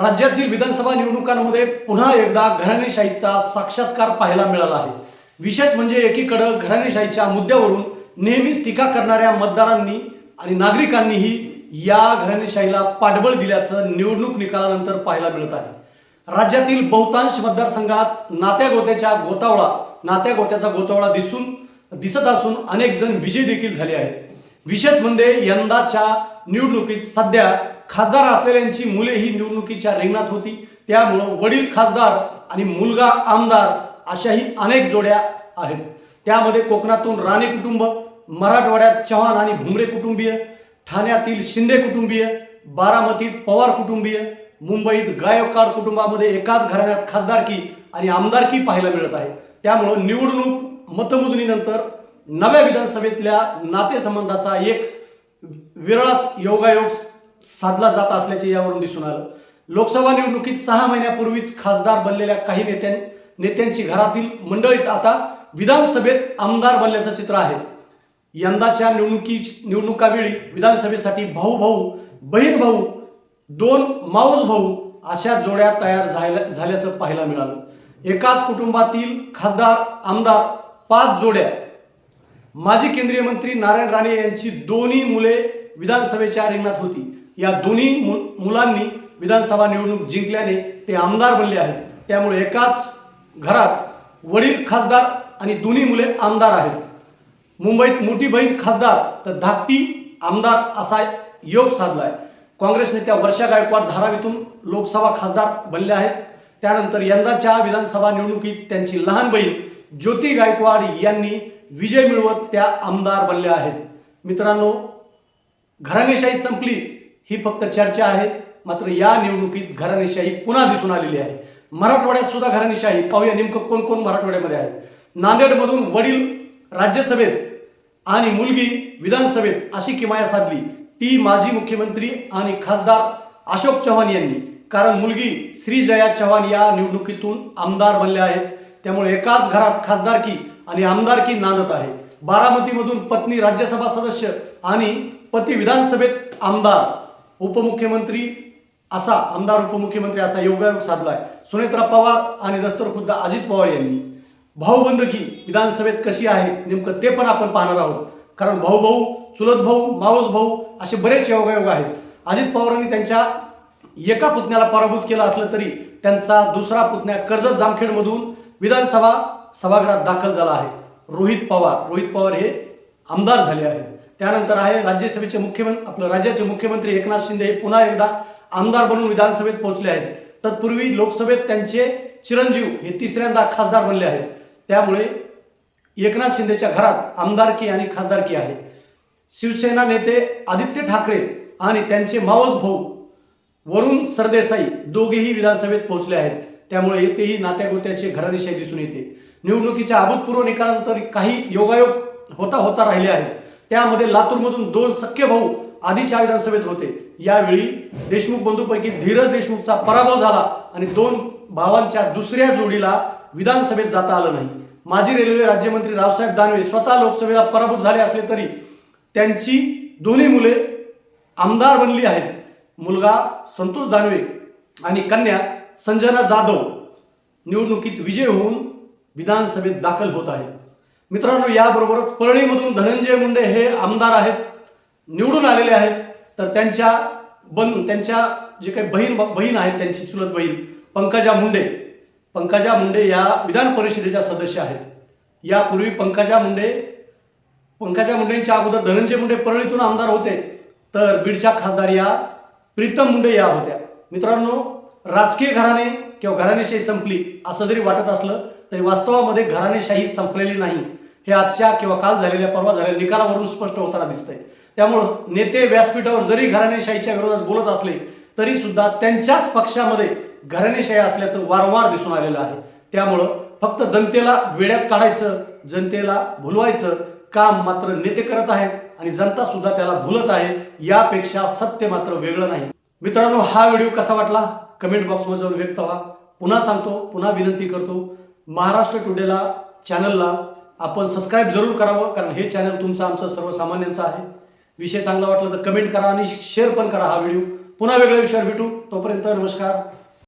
राज्यातील विधानसभा निवडणुकांमध्ये पुन्हा एकदा घराणेशाहीचा साक्षात्कार पाहायला मिळाला आहे. विशेष म्हणजे एकीकडं घराणेशाहीच्या मुद्द्यावरून नेहमीच टीका करणाऱ्या मतदारांनी आणि नागरिकांनीही या घराणेशाहीला पाठबळ दिल्याचं निवडणूक निकालानंतर पाहायला मिळत आहे. राज्यातील बहुतांश मतदारसंघात नात्या गोत्याच्या गोतावळा नात्या गोत्याचा गोतावळा दिसून दिसत असून अनेक जण विजयी देखील झाले आहेत. विशेष म्हणजे यंदाच्या निवडणुकीत सध्या खासदार असलेल्यांची मुले ही निवडणुकीच्या रिंगणात होती. त्यामुळं वडील खासदार आणि मुलगा आमदार अशाही अनेक जोड्या आहेत. त्यामध्ये कोकणातून राणे कुटुंब मराठवाड्यात चव्हाण आणि भुमरे कुटुंबीय ठाण्यातील शिंदे कुटुंबीय बारामतीत पवार कुटुंबीय मुंबईत गायकवाड कुटुंबामध्ये एकाच घराण्यात खासदारकी आणि आमदारकी पाहायला मिळत आहे. त्यामुळं निवडणूक मतमोजणीनंतर नव्या विधानसभेतल्या नातेसंबंधाचा एक विरळाच योगायोग साधला जात असल्याचे यावरून दिसून आलं. लोकसभा निवडणुकीत सहा महिन्यापूर्वीच खासदार बनलेल्या काही नेत्यां नेत्यांची घरातील मंडळीच आता विधानसभेत आमदार बनल्याचं चित्र आहे. यंदाच्या निवडणुकी निवडणुकावेळी विधानसभेसाठी भाऊ भाऊ बहीण भाऊ दोन माऊस भाऊ अशा जोड्या तयार झाल्या झाल्याचं पाहायला मिळालं. एकाच कुटुंबातील खासदार आमदार पाच जोड्या. माजी केंद्रीय मंत्री नारायण राणे यांची दोन्ही मुले विधानसभेच्या रिंगणात होती. या दोन्ही मु- मुलांनी विधानसभा निवडणूक जिंकल्याने ते आमदार बनले आहेत. त्यामुळे एकाच घरात वडील खासदार आणि दोन्ही मुले आमदार आहेत. मुंबईत मोठी बहीण खासदार तर धाकटी आमदार असा योग साधला आहे काँग्रेस नेत्या वर्षा गायकवाड धारावीतून लोकसभा खासदार बनल्या आहेत. त्यानंतर यंदाच्या विधानसभा निवडणुकीत त्यांची लहान बहीण ज्योती गायकवाड यांनी विजय मिळवत त्या आमदार बनल्या आहेत. मित्रांनो घराणेशाही संपली. ही फक्त चर्चा आहे. मात्र या निवडणुकीत घराणेशाही पुन्हा दिसून आलेली आहे. मराठवाड्यात सुद्धा घराणेशाही. पाहूया नेमकं कोण कोण मराठवाड्यामध्ये आहे. नांदेडमधून वडील राज्यसभेत आणि मुलगी विधानसभेत अशी किमाया साधली. ती माजी मुख्यमंत्री आणि खासदार अशोक चव्हाण यांनी. कारण मुलगी श्रीजया चव्हाण या निवडणुकीतून आमदार बनल्या आहेत. त्यामुळे एकाच घरात खासदारकी आणि आमदारकी नांदत आहे. बारामतीमधून पत्नी राज्यसभा सदस्य आणि पती विधानसभेत आमदार. उपमुख्यमंत्री असा आमदार उपमुख्यमंत्री असा योगायोग साधला आहे सुनेत्रा पवार आणि दस्तूर खुद्द अजित पवार यांनी. भाऊबंदकी विधानसभेत कशी आहे नेमकं ते पण आपण पाहणार आहोत. कारण भाऊ भाऊ चुलत भाऊ मावस भाऊ असे बरेच योगायोग आहेत. अजित पवारांनी त्यांच्या एका पुतण्याला पराभूत केलं असलं तरी त्यांचा दुसरा पुतण्या कर्जत जामखेडमधून विधानसभा सभागृहात दाखल झाला आहे. रोहित पवार रोहित पवार हे आमदार झाले आहेत. त्यानंतर आहे राज्यसभेचे मुख्यमंत्री आपलं राज्याचे मुख्यमंत्री एकनाथ शिंदे हे पुन्हा एकदा आमदार बनून विधानसभेत पोहोचले आहेत. तत्पूर्वी लोकसभेत त्यांचे चिरंजीव हे तिसऱ्यांदा खासदार बनले आहेत. त्यामुळे एकनाथ शिंदेच्या घरात आमदारकी आणि खासदारकी आहे. शिवसेना नेते आदित्य ठाकरे आणि त्यांचे मावस भाऊ वरुण सरदेसाई दोघेही विधानसभेत पोहोचले आहेत. त्यामुळे येथेही नात्यागोत्याचे घराणेशाही दिसून येते. निवडणुकीच्या अभूतपूर्व निकालानंतर काही योगायोग होता होता राहिले आहेत. त्यामध्ये लातूरमधून दोन सख्खे भाऊ आधीच्या विधानसभेत होते. यावेळी देशमुख बंधूपैकी धीरज देशमुखचा पराभव झाला आणि दोन भावांच्या दुसऱ्या जोडीला विधानसभेत जाता आलं नाही. माजी रेल्वे राज्यमंत्री रावसाहेब दानवे स्वतः लोकसभेला पराभूत झाले असले तरी त्यांची दोन्ही मुले आमदार बनली आहेत. मुलगा संतोष दानवे आणि कन्या संजना जाधव. निवडणुकीत विजय होऊन विधानसभेत दाखल होत आहे मित्रांनो याबरोबरच परळीमधून धनंजय मुंडे हे आमदार आहेत निवडून आलेले आहेत. तर त्यांच्या बन त्यांच्या जे काही बहीण बहीण आहेत त्यांची चुलत बहीण पंकजा मुंडे. पंकजा मुंडे या विधान परिषदेच्या सदस्य आहेत. यापूर्वी पंकजा मुंडे पंकजा मुंडेंच्या अगोदर धनंजय मुंडे परळीतून आमदार होते तर बीडच्या खासदार या प्रीतम मुंडे या होत्या. मित्रांनो राजकीय घराणे किंवा घराणेशाही संपली असं जरी वाटत असलं तरी वास्तवामध्ये घराणेशाही संपलेली नाही. हे आजच्या किंवा काल झालेल्या परवा झालेल्या निकालावरून स्पष्ट होताना दिसतंय. त्यामुळं नेते व्यासपीठावर जरी घराणेशाहीच्या विरोधात बोलत असले तरी सुद्धा त्यांच्याच पक्षामध्ये घराणेशाही असल्याचं वारंवार दिसून आलेलं आहे. त्यामुळं फक्त जनतेला वेड्यात काढायचं जनतेला भुलवायचं काम मात्र नेते करत आहेत आणि जनता सुद्धा त्याला भुलत आहे यापेक्षा सत्य मात्र वेगळं नाही. मित्रांनो हा व्हिडिओ कसा वाटला? कमेंट बॉक्समध्ये जाऊन व्यक्त व्हा. पुन्हा सांगतो पुन्हा विनंती करतो. महाराष्ट्र टुडेला चॅनलला आपण सबस्क्राईब जरूर करावं कारण हे चॅनल तुमचं आमचं सर्वसामान्यांचं आहे. विषय चांगला वाटला तर कमेंट करा आणि शेअर पण करा हा व्हिडिओ पुन्हा वेगळ्या विषयावर भेटू. तोपर्यंत नमस्कार.